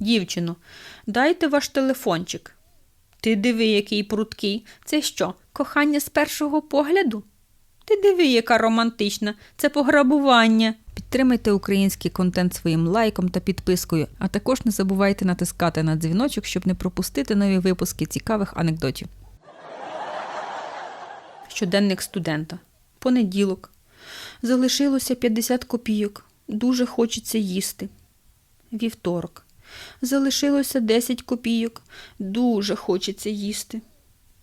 Дівчино, дайте ваш телефончик. Ти диви, який пруткий. Це що, кохання з першого погляду? Ти диви, яка романтична. Це пограбування. Підтримайте український контент своїм лайком та підпискою, а також не забувайте натискати на дзвіночок, щоб не пропустити нові випуски цікавих анекдотів. Щоденник студента. Понеділок. Залишилося 50 копійок. Дуже хочеться їсти. Вівторок. Залишилося 10 копійок. Дуже хочеться їсти.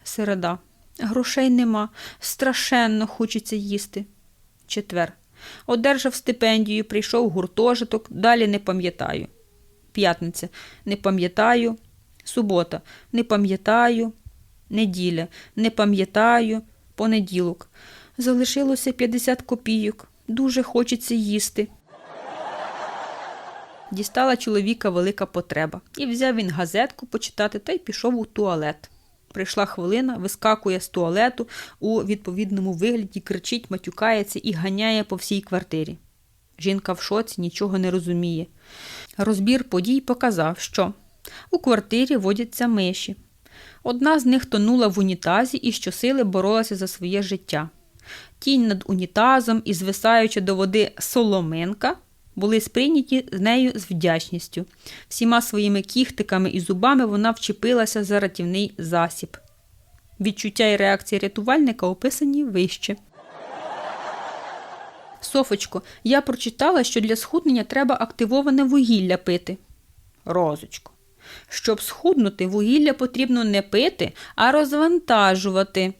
Середа. Грошей нема. Страшенно хочеться їсти. Четвер. Одержав стипендію, прийшов гуртожиток, далі не пам'ятаю. П'ятниця. Не пам'ятаю. Субота. Не пам'ятаю. Неділя. Не пам'ятаю. Понеділок. Залишилося 50 копійок. Дуже хочеться їсти. Дістала чоловіка велика потреба. І взяв він газетку почитати та й пішов у туалет. Прийшла хвилина, вискакує з туалету у відповідному вигляді, кричить, матюкається і ганяє по всій квартирі. Жінка в шоці нічого не розуміє. Розбір подій показав, що у квартирі водяться миші. Одна з них тонула в унітазі і щосили боролася за своє життя. Тінь над унітазом і звисаюча до води соломинка були сприйняті з нею з вдячністю. Всіма своїми кіхтиками і зубами вона вчепилася за ратівний засіб. Відчуття і реакції рятувальника описані вище. Софочко, я прочитала, що для схуднення треба активоване вугілля пити. Розочко. Щоб схуднути, вугілля потрібно не пити, а розвантажувати.